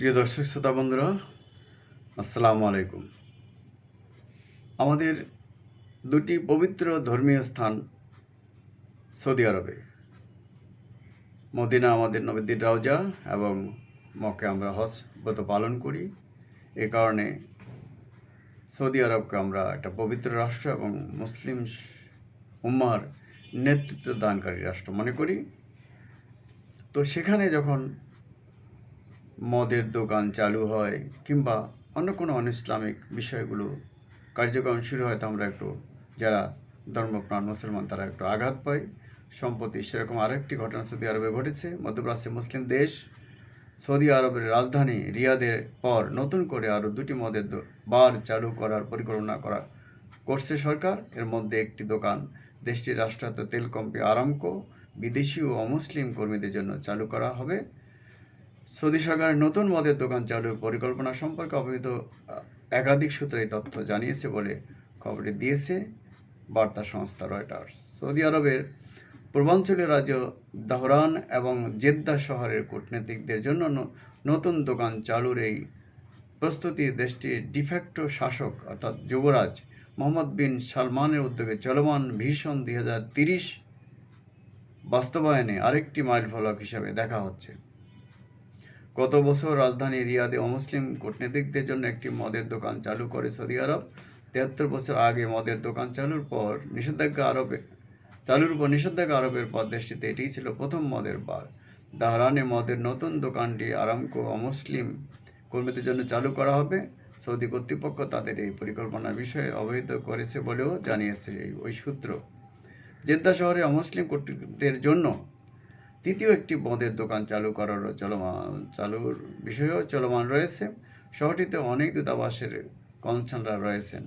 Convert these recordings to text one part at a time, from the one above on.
প্রিয় দর্শক শ্রোতা বন্ধুরা, আসসালামু আলাইকুম। আমাদের দুটি পবিত্র ধর্মীয় স্থান সৌদি আরবে। মদিনা আমাদের নবীদ্দিন রাউজা এবং মকে আমরা হজ পালন করি। এ কারণে সৌদি আরবকে আমরা একটা পবিত্র রাষ্ট্র এবং মুসলিম উম্মার নেতৃত্ব দানকারী রাষ্ট্র মনে করি। তো সেখানে যখন মদের দোকান চালু হয় কিংবা অন্য কোনো অনইসলামিক বিষয়গুলো কার্যক্রম শুরু হয়, তো আমরা একটু যারা ধর্মপ্রাণ মুসলমান, তারা একটু আঘাত পাই সম্প্রতি সেরকম আরেকটি ঘটনা সৌদি আরবে ঘটেছে। মধ্যপ্রাচ্যে মুসলিম দেশ, সৌদি আরবের রাজধানী রিয়াদের পর নতুন করে আরও দুটি মদের বার চালু করার পরিকল্পনা করা করছে সরকার। এর মধ্যে একটি দোকান দেশটির রাষ্ট্রায়ত্ত তেল কোম্পানি আরামকো বিদেশি ও অমুসলিম কর্মীদের জন্য চালু করা হবে। সৌদি সরকারের নতুন মদের দোকান চালুর পরিকল্পনা সম্পর্কে অবহিত একাধিক সূত্রে এই তথ্য জানিয়েছে বলে খবরটি দিয়েছে বার্তা সংস্থা রয়টার্স। সৌদি আরবের পূর্বাঞ্চলীয় রাজ্য দাহরান এবং জেদ্দা শহরের কূটনীতিকদের জন্য নতুন দোকান চালুর এই প্রস্তুতি দেশটির ডিফ্যাক্টো শাসক অর্থাৎ যুবরাজ মোহাম্মদ বিন সালমানের উদ্যোগে চলমান ভীষণ দুই বাস্তবায়নে আরেকটি মাইল ফলক হিসাবে দেখা হচ্ছে। গত বছর রাজধানী রিয়াদে অমুসলিম কূটনীতিকদের জন্য একটি মদের দোকান চালু করে সৌদি আরব। তিয়াত্তর বছর আগে মদের দোকান চালুর পর নিষেধাজ্ঞা আরবে চালুর উপর নিষেধাজ্ঞা আরবের পর দেশটিতে এটিই ছিল প্রথম মদের বার। দাহরানে মদের নতুন দোকানটি আরামকো অমুসলিম কর্মীদের জন্য চালু করা হবে। সৌদি কর্তৃপক্ষ তাদের এই পরিকল্পনার বিষয়ে অবহিত করেছে বলেও জানিয়েছে ওই সূত্র। জেদ্দা শহরে অমুসলিম কর্তৃকদের জন্য তৃতীয় একটি মদের দোকান চালু করারও চলমান, চালুর বিষয়েও চলমান রয়েছে। শহরটিতে অনেক দূতাবাসের কনসালরা রয়েছেন।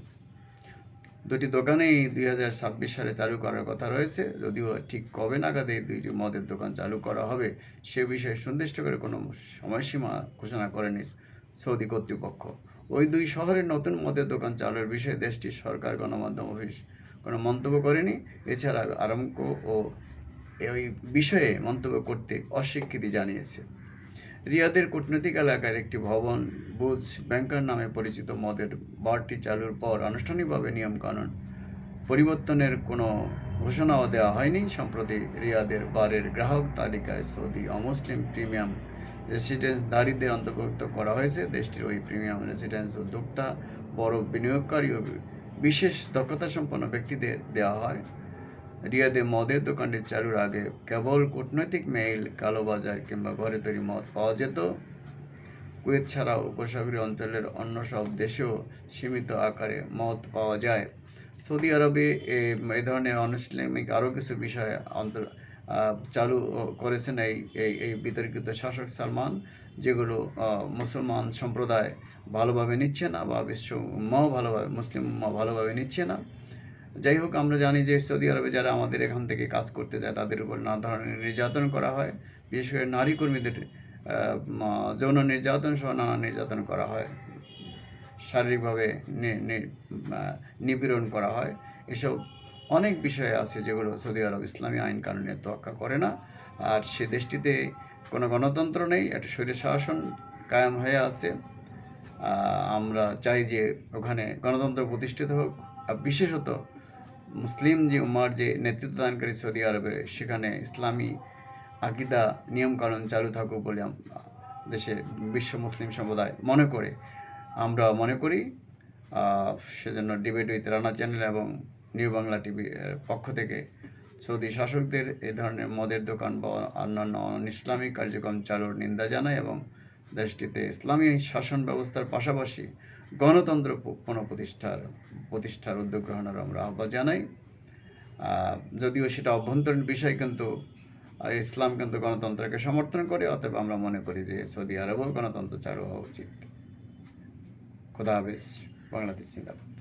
দুটি দোকানেই দুই হাজার ছাব্বিশ সালে চালু করার কথা রয়েছে। যদিও ঠিক কবে নাগাদ এই দুইটি মদের দোকান চালু করা হবে, সে বিষয়ে সুনির্দিষ্ট করে কোনো সময়সীমা ঘোষণা করেনি সৌদি কর্তৃপক্ষ। ওই দুই শহরের নতুন মদের দোকান চালুর বিষয়ে দেশটির সরকার গণমাধ্যম অফিস কোনো মন্তব্য করেনি। এছাড়া আরামকো ও এই বিষয়ে মন্তব্য করতে অস্বীকৃতি জানিয়েছে। রিয়াদের কূটনৈতিক এলাকার একটি ভবন বুজ ব্যাংকার নামে পরিচিত মদের বারটি চালুর পর আনুষ্ঠানিকভাবে নিয়মকানুন পরিবর্তনের কোনো ঘোষণাও দেওয়া হয়নি। সম্প্রতি রিয়াদের বারের গ্রাহক তালিকায় সৌদি অমুসলিম প্রিমিয়াম রেসিডেন্স দারিদ্রের অন্তর্ভুক্ত করা হয়েছে। দেশটির ওই প্রিমিয়াম রেসিডেন্স উদ্যোক্তা, বড় বিনিয়োগকারী ও বিশেষ দক্ষতা সম্পন্ন ব্যক্তিদের দেওয়া হয়। রিয়াদে মদের দোকানটি চালুর আগে কেবল কূটনৈতিক মেইল, কালোবাজার কিংবা ঘরে তৈরি মদ পাওয়া যেত। কুয়েত ছাড়াও উপসাগরীয় অঞ্চলের অন্য সব দেশেও সীমিত আকারে মদ পাওয়া যায়। সৌদি আরবে এ ধরনের অনইসলামিক আরও কিছু বিষয় অন্তর চালু করেছেন এই এই এই বিতর্কিত শাসক সালমান, যেগুলো মুসলমান সম্প্রদায় ভালোভাবে নিচ্ছে না বা বিশ্ব উম্মাও ভালোভাবে, মুসলিম উম্মা ভালোভাবে নিচ্ছে না। যাই হোক, আমরা জানি যে সৌদি আরবে যারা আমাদের এখান থেকে কাজ করতে যায় তাদের উপর নানা ধরনের নির্যাতন করা হয়। বিশেষ করে নারী কর্মীদের যৌন নির্যাতন সহ নানা নির্যাতন করা হয়। শারীরিকভাবে নিপীড়ন করা হয়। এসব অনেক বিষয় আছে যেগুলো সৌদি আরব ইসলামী আইন কানুনের তোয়াক্কা করে না। আর সে দেশটিতে কোনো গণতন্ত্র নেই, একটা শরীর শাসন কায়েম হয়ে আছে। আমরা চাই যে ওখানে গণতন্ত্র প্রতিষ্ঠিত হোক বিশেষত মুসলিম যে উমার যে নেতৃত্ব দানকারী সৌদি আরবে, সেখানে ইসলামী আকিদা, নিয়মকানুন চালু থাকুক বলে দেশের বিশ্ব মুসলিম সম্প্রদায় মনে করে। আমরা মনে করি সেজন্য ডিবেট উইথ রানা চ্যানেল এবং নিউ বাংলা টিভির পক্ষ থেকে সৌদি শাসকদের এ ধরনের মদের দোকান বা অন্যান্য ইসলামিক কার্যক্রম চালুর নিন্দা জানায় এবং দেশটিতে ইসলামী শাসন ব্যবস্থার পাশাপাশি গণতন্ত্র পুনঃপ্রতিষ্ঠার, প্রতিষ্ঠার উদ্যোগ গ্রহণের আমরা আহ্বান জানাই। যদিও সেটা অভ্যন্তরীণ বিষয় কিন্তু ইসলাম কিন্তু গণতন্ত্রকে সমর্থন করে, অতএব আমরা মনে করি যে সৌদি আরবেও গণতন্ত্র চালু হওয়া উচিত। খোদা হাফিজ, বাংলাদেশ জিন্দাবাদ।